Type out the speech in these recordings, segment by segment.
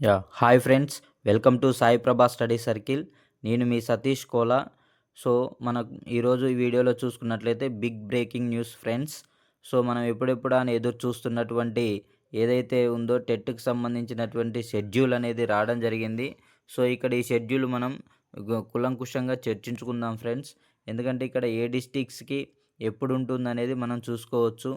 Yeah. Hi friends welcome to Sai Prabha study circle. నేను మీ Satish Kola. So మన ఈరోజు ఈ వీడియోలో చూసుకున్నట్లయితే big breaking news friends. So మనం ఎప్పుడెప్పుడు అని ఎదురు చూస్తున్నటువంటి ఏదైతే ఉందో టెట్కి సంబంధించినటువంటి షెడ్యూల్ అనేది రావడం జరిగింది. సో ఇక్కడ ఈ షెడ్యూల్ మనం కులంకుషంగా చర్చించుకుందాం ఫ్రెండ్స్. ఎందుకంటే ఇక్కడ ఏ డిస్టిక్స్కి ఎప్పుడు ఉంటుంది అనేది మనం చూసుకోవచ్చు.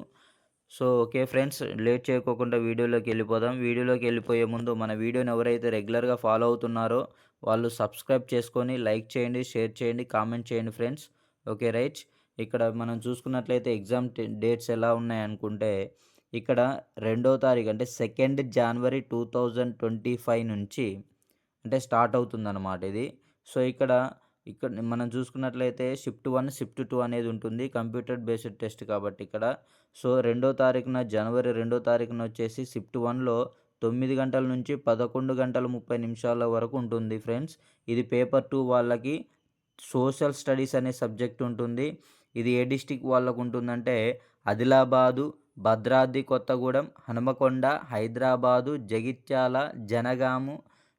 సో ఓకే ఫ్రెండ్స్ లేట్ చేయకోకుండా వీడియోలోకి వెళ్ళిపోదాం. వీడియోలోకి వెళ్ళిపోయే ముందు మన వీడియోని ఎవరైతే రెగ్యులర్గా ఫాలో అవుతున్నారో వాళ్ళు సబ్స్క్రైబ్ చేసుకొని లైక్ చేయండి షేర్ చేయండి కామెంట్ చేయండి ఫ్రెండ్స్. Okay right? ఇక్కడ మనం చూసుకున్నట్లయితే ఎగ్జామ్ డేట్స్ ఎలా ఉన్నాయి అనుకుంటే ఇక్కడ రెండో తారీఖు అంటే second January two thousand twenty five నుంచి అంటే స్టార్ట్ అవుతుందన్నమాట ఇది. సో ఇక్కడ ఇక్కడ మనం చూసుకున్నట్లయితే షిఫ్ట్ వన్ షిఫ్ట్ టూ అనేది ఉంటుంది. కంప్యూటర్ బేస్డ్ టెస్ట్ కాబట్టి ఇక్కడ. సో రెండో తారీఖున జనవరి రెండో తారీఖున వచ్చేసి షిఫ్ట్ వన్లో తొమ్మిది గంటల నుంచి పదకొండు గంటల ముప్పై నిమిషాల వరకు ఉంటుంది ఫ్రెండ్స్. ఇది పేపర్ టూ వాళ్ళకి సోషల్ స్టడీస్ అనే సబ్జెక్ట్ ఉంటుంది. ఇది ఏ డిస్టిక్ వాళ్ళకు ఉంటుందంటే ఆదిలాబాదు భద్రాద్రి కొత్తగూడెం హనుమకొండ హైదరాబాదు జగిత్యాల జనగాము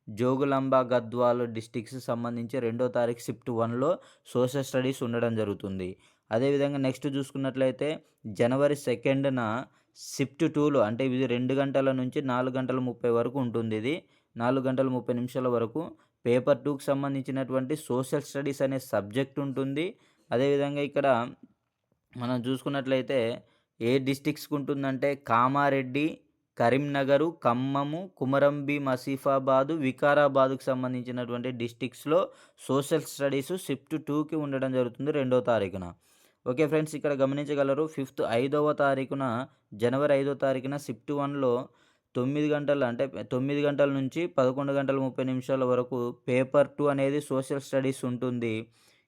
జోగులాంబ గద్వాల్ డిస్టిక్స్ సంబంధించి రెండో తారీఖు షిఫ్ట్ వన్లో సోషల్ స్టడీస్ ఉండడం జరుగుతుంది. అదేవిధంగా నెక్స్ట్ చూసుకున్నట్లయితే జనవరి సెకండ్న షిఫ్ట్ టూలో అంటే ఇది రెండు గంటల నుంచి నాలుగు గంటల ముప్పై వరకు ఉంటుంది ఇది. నాలుగు గంటల ముప్పై నిమిషాల వరకు పేపర్ టూకి సంబంధించినటువంటి సోషల్ స్టడీస్ అనే సబ్జెక్ట్ ఉంటుంది. అదేవిధంగా ఇక్కడ మనం చూసుకున్నట్లయితే ఏ డిస్టిక్స్కి ఉంటుందంటే కామారెడ్డి కరీంనగరు ఖమ్మము కుమరంబి మసీఫాబాదు వికారాబాద్కు సంబంధించినటువంటి డిస్టిక్స్లో సోషల్ స్టడీస్ షిఫ్ట్ టూకి ఉండడం జరుగుతుంది రెండో తారీఖున. ఓకే ఫ్రెండ్స్ ఇక్కడ గమనించగలరు ఫిఫ్త్ ఐదవ తారీఖున జనవరి ఐదో తారీఖున షిఫ్ట్ వన్లో తొమ్మిది గంటల అంటే తొమ్మిది గంటల నుంచి పదకొండు గంటల ముప్పై నిమిషాల వరకు పేపర్ టూ అనేది సోషల్ స్టడీస్ ఉంటుంది.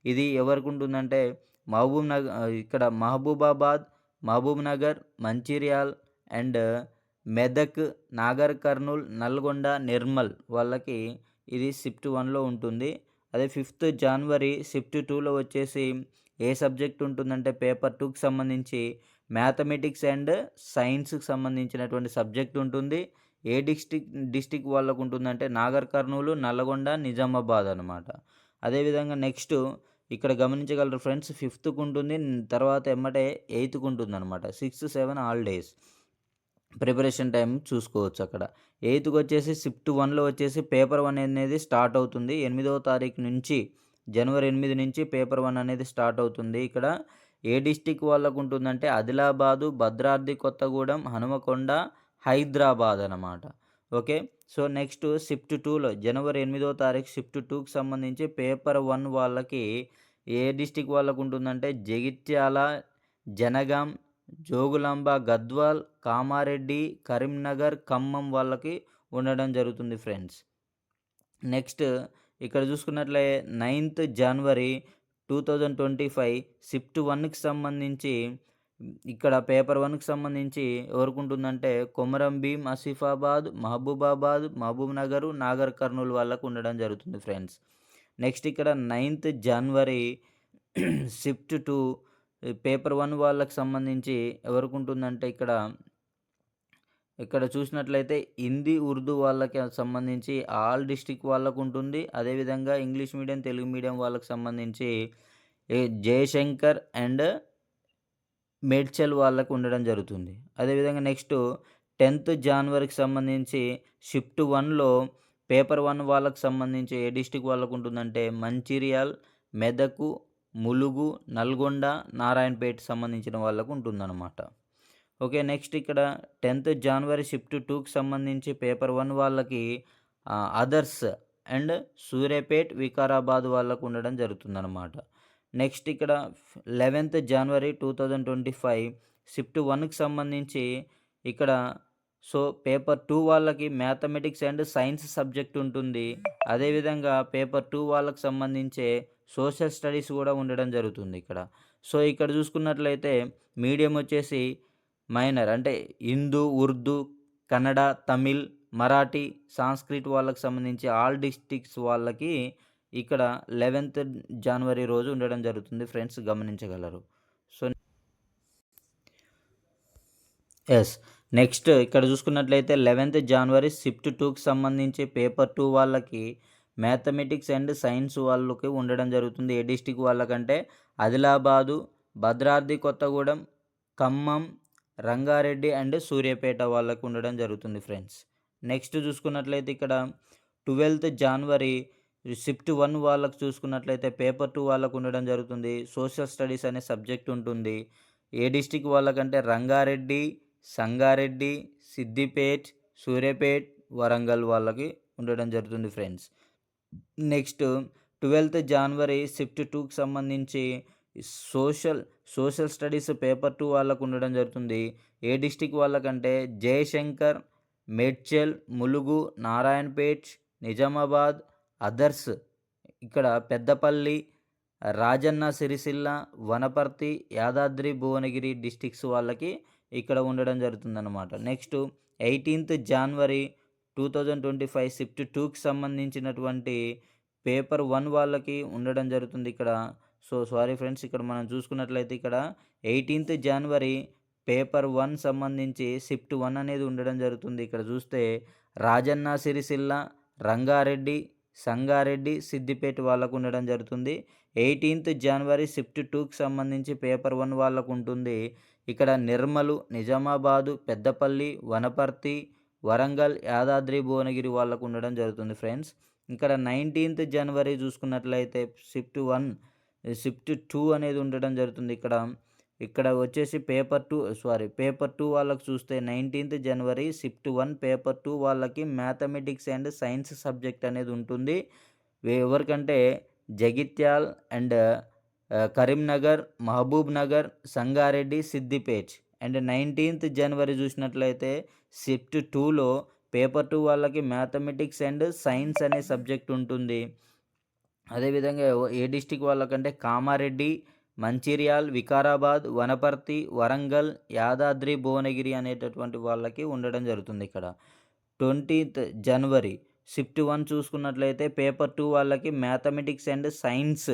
ఇది ఎవరికి ఉంటుందంటే మహబూబ్ నగర్ ఇక్కడ మహబూబాబాద్ మహబూబ్ నగర్ మంచిర్యాల్ అండ్ మెదక్ నాగర్ కర్నూల్ నల్గొండ నిర్మల్ వాళ్ళకి ఇది షిఫ్ట్ వన్లో ఉంటుంది. అదే ఫిఫ్త్ జనవరి షిఫ్ట్ టూలో వచ్చేసి ఏ సబ్జెక్ట్ ఉంటుందంటే పేపర్ టూకి సంబంధించి మ్యాథమెటిక్స్ అండ్ సైన్స్కి సంబంధించినటువంటి సబ్జెక్ట్ ఉంటుంది. ఏ డిస్టిక్ డిస్టిక్ వాళ్ళకు ఉంటుందంటే నాగర్ కర్నూలు నల్గొండ నిజామాబాద్ అనమాట అదేవిధంగా నెక్స్ట్ ఇక్కడ గమనించగలరు ఫ్రెండ్స్ ఫిఫ్త్కు ఉంటుంది తర్వాత ఎమ్మటే ఎయిత్కు ఉంటుంది అనమాట sixth seven all days. Preparation time చూసుకోవచ్చు అక్కడ. ఎయిత్కి వచ్చేసి షిఫ్ట్ వన్లో వచ్చేసి పేపర్ వన్ అనేది స్టార్ట్ అవుతుంది. ఎనిమిదవ తారీఖు నుంచి జనవరి ఎనిమిది నుంచి పేపర్ వన్ అనేది స్టార్ట్ అవుతుంది. ఇక్కడ ఏ డిస్టిక్ వాళ్ళకు ఉంటుందంటే ఆదిలాబాదు భద్రాద్రి కొత్తగూడెం హనుమకొండ హైదరాబాద్ అనమాట ఓకే? సో నెక్స్ట్ షిఫ్ట్ టూలో జనవరి ఎనిమిదో తారీఖు షిఫ్ట్ టూకి సంబంధించి పేపర్ వన్ వాళ్ళకి ఏ డిస్టిక్ వాళ్ళకు ఉంటుందంటే జగిత్యాల జనగాం జోగులాంబ గద్వాల్ కామారెడ్డి కరీంనగర్ ఖమ్మం వాళ్ళకి ఉండడం జరుగుతుంది ఫ్రెండ్స్. నెక్స్ట్ ఇక్కడ చూసుకున్నట్లే ninth January two thousand twenty five shift వన్కి సంబంధించి ఇక్కడ పేపర్ వన్కి సంబంధించి ఎవరికి ఉంటుందంటే కొమరం భీం ఆసిఫాబాద్ మహబూబాబాద్ మహబూబ్ నగర్ నాగర్ కర్నూలు వాళ్ళకు ఉండడం జరుగుతుంది ఫ్రెండ్స్. నెక్స్ట్ ఇక్కడ ninth January shift two paper one వాళ్ళకి సంబంధించి ఎవరికి ఉంటుందంటే ఇక్కడ ఇక్కడ చూసినట్లయితే హిందీ ఉర్దూ వాళ్ళకి సంబంధించి ఆల్ డిస్టిక్ వాళ్ళకు ఉంటుంది అదేవిధంగా ఇంగ్లీష్ మీడియం తెలుగు మీడియం వాళ్ళకి సంబంధించి ఏ జయశంకర్ అండ్ మేడ్చల్ వాళ్ళకు ఉండడం జరుగుతుంది. అదేవిధంగా నెక్స్ట్ టెన్త్ జనవరికి సంబంధించి షిఫ్ట్ వన్లో పేపర్ వన్ వాళ్ళకి సంబంధించి ఏ డిస్టిక్ వాళ్ళకు ఉంటుందంటే మంచిర్యాల్ మెదకు ములుగు నల్గొండ నారాయణపేట సంబంధించిన వాళ్ళకు ఉంటుందన్నమాట. ఓకే నెక్స్ట్ ఇక్కడ టెన్త్ జనవరి షిఫ్ట్ టూకి సంబంధించి పేపర్ వన్ వాళ్ళకి అదర్స్ అండ్ సూర్యాపేట్ వికారాబాద్ వాళ్ళకు ఉండడం జరుగుతుందన్నమాట. నెక్స్ట్ ఇక్కడ eleventh January two thousand twenty five shift వన్కి సంబంధించి ఇక్కడ సో పేపర్ టూ వాళ్ళకి మ్యాథమెటిక్స్ అండ్ సైన్స్ సబ్జెక్ట్ ఉంటుంది. అదేవిధంగా పేపర్ టూ వాళ్ళకి సంబంధించే సోషల్ స్టడీస్ కూడా ఉండడం జరుగుతుంది ఇక్కడ. సో ఇక్కడ చూసుకున్నట్లయితే మీడియం వచ్చేసి మైనర్ అంటే హిందూ ఉర్దూ కన్నడ తమిళ్ మరాఠీ సాంస్క్రిట్ వాళ్ళకి సంబంధించి ఆల్ డిస్టిక్స్ వాళ్ళకి ఇక్కడ లెవెన్త్ జనవరి రోజు ఉండడం జరుగుతుంది ఫ్రెండ్స్ గమనించగలరు. సో ఎస్ నెక్స్ట్ ఇక్కడ చూసుకున్నట్లయితే లెవెన్త్ జనవరి షిఫ్ట్ టూకి సంబంధించి పేపర్ టూ వాళ్ళకి మ్యాథమెటిక్స్ అండ్ సైన్స్ వాళ్ళకి ఉండడం జరుగుతుంది. ఏ డిస్టిక్ వాళ్ళకంటే ఆదిలాబాదు భద్రాద్రి కొత్తగూడెం ఖమ్మం రంగారెడ్డి అండ్ సూర్యాపేట వాళ్ళకు ఉండడం జరుగుతుంది ఫ్రెండ్స్. నెక్స్ట్ చూసుకున్నట్లయితే ఇక్కడ ట్వెల్త్ జనవరి షిఫ్ట్ వన్ వాళ్ళకు చూసుకున్నట్లయితే పేపర్ టూ వాళ్ళకు ఉండడం జరుగుతుంది. సోషల్ స్టడీస్ అనే సబ్జెక్ట్ ఉంటుంది. ఏ డిస్టిక్ వాళ్ళకంటే రంగారెడ్డి సంగారెడ్డి సిద్దిపేట్ సూర్యాపేట్ వరంగల్ వాళ్ళకి ఉండడం జరుగుతుంది friends. Next twelfth January shift టూకి సంబంధించి social social studies paper two వాళ్ళకు ఉండడం జరుగుతుంది. ఏ డిస్టిక్ వాళ్ళకంటే జయశంకర్ మేడ్చల్ ములుగు నారాయణపేట్ నిజామాబాద్ అదర్స్. ఇక్కడ పెద్దపల్లి రాజన్న సిరిసిల్ల వనపర్తి యాదాద్రి భువనగిరి డిస్టిక్స్ వాళ్ళకి ఇక్కడ ఉండడం జరుగుతుందన్నమాట. Next eighteenth January two thousand twenty five shift టూకి సంబంధించినటువంటి పేపర్ వన్ వాళ్ళకి ఉండడం జరుగుతుంది ఇక్కడ. సో సారీ ఫ్రెండ్స్ ఇక్కడ మనం చూసుకున్నట్లయితే ఇక్కడ ఎయిటీన్త్ జనవరి పేపర్ వన్ సంబంధించి షిఫ్ట్ వన్ అనేది ఉండడం జరుగుతుంది. ఇక్కడ చూస్తే రాజన్న సిరిసిల్ల రంగారెడ్డి సంగారెడ్డి సిద్దిపేట వాళ్ళకు ఉండడం జరుగుతుంది. ఎయిటీన్త్ జనవరి షిఫ్ట్ టూకి సంబంధించి పేపర్ వన్ వాళ్ళకు ఉంటుంది. ఇక్కడ నిర్మలు నిజామాబాదు పెద్దపల్లి వనపర్తి వరంగల్ యాదాద్రి భువనగిరి వాళ్ళకు ఉండడం జరుగుతుంది ఫ్రెండ్స్. ఇక్కడ నైన్టీన్త్ జనవరి చూసుకున్నట్లయితే షిఫ్ట్ వన్ షిఫ్ట్ టూ అనేది ఉండడం జరుగుతుంది ఇక్కడ. ఇక్కడ వచ్చేసి paper two sorry paper two వాళ్ళకి చూస్తే nineteenth January shift one paper two వాళ్ళకి మ్యాథమెటిక్స్ అండ్ సైన్స్ సబ్జెక్ట్ అనేది ఉంటుంది. ఎవరికంటే Jagtial and Karimnagar Mahbubnagar Sangareddy Siddipet. And nineteenth January చూసినట్లయితే షిఫ్ట్ టూలో పేపర్ టూ వాళ్ళకి మ్యాథమెటిక్స్ అండ్ సైన్స్ అనే సబ్జెక్ట్ ఉంటుంది. అదేవిధంగా ఏ డిస్టిక్ వాళ్ళకంటే కామారెడ్డి మంచిర్యాల్ వికారాబాద్ వనపర్తి వరంగల్ యాదాద్రి భువనగిరి అనేటటువంటి వాళ్ళకి ఉండడం జరుగుతుంది ఇక్కడ. ట్వంటీత్ జనవరి షిఫ్ట్ వన్ చూసుకున్నట్లయితే పేపర్ టూ వాళ్ళకి mathematics and science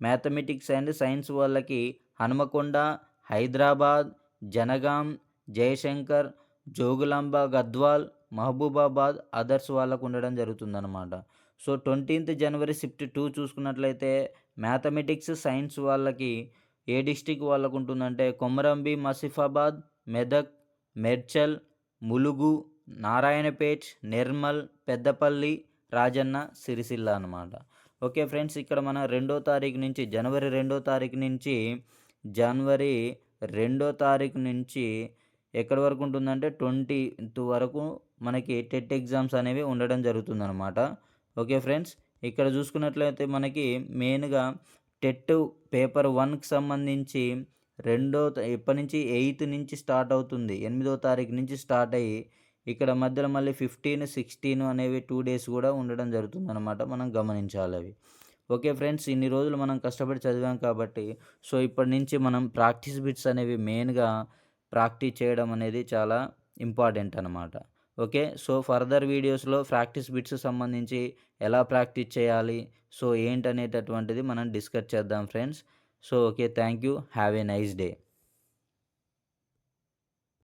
mathematics and science వాళ్ళకి హనుమకొండ హైదరాబాద్ జనగాం జయశంకర్ జోగులాంబ గద్వాల్ మహబూబాబాద్ అదర్స్ వాళ్ళకు ఉండడం జరుగుతుందన్నమాట. So twentieth January shift two చూసుకున్నట్లయితే మ్యాథమెటిక్స్ సైన్స్ వాళ్ళకి ఏ డిస్టిక్ వాళ్ళకు ఉంటుందంటే కొమరంబి మసిఫాబాద్ మెదక్ మెర్చల్ ములుగు నారాయణపేట్ నిర్మల్ పెద్దపల్లి రాజన్న సిరిసిల్ల అనమాట ఓకే ఫ్రెండ్స్ ఇక్కడ మన రెండో తారీఖు నుంచి జనవరి రెండో తారీఖు నుంచి జనవరి రెండో తారీఖు నుంచి ఎక్కడి వరకు ఉంటుందంటే ట్వంటీ వరకు మనకి టెట్ ఎగ్జామ్స్ అనేవి ఉండడం జరుగుతుందన్నమాట. ఓకే ఫ్రెండ్స్ ఇక్కడ చూసుకున్నట్లయితే మనకి మెయిన్గా టెట్ పేపర్ వన్కి సంబంధించి రెండో ఎప్పటి నుంచి ఎయిత్ నుంచి స్టార్ట్ అవుతుంది ఎనిమిదో తారీఖు నుంచి స్టార్ట్ అయ్యి ఇక్కడ మధ్యలో మళ్ళీ ఫిఫ్టీన్ సిక్స్టీన్ అనేవి టూ డేస్ కూడా ఉండడం జరుగుతుంది అనమాట మనం గమనించాలి అవి. ఓకే ఫ్రెండ్స్ ఇన్ని రోజులు మనం కష్టపడి చదివాం కాబట్టి సో ఇప్పటి నుంచి మనం ప్రాక్టీస్ బిట్స్ అనేవి మెయిన్గా ప్రాక్టీస్ చేయడం అనేది చాలా ఇంపార్టెంట్ అనమాట ఓకే సో ఫర్దర్ వీడియోస్లో ప్రాక్టీస్ బిట్స్ సంబంధించి ఎలా ప్రాక్టీస్ చేయాలి సో ఏంటనేటటువంటిది మనం డిస్కస్ చేద్దాం friends. So okay thank you have a nice day.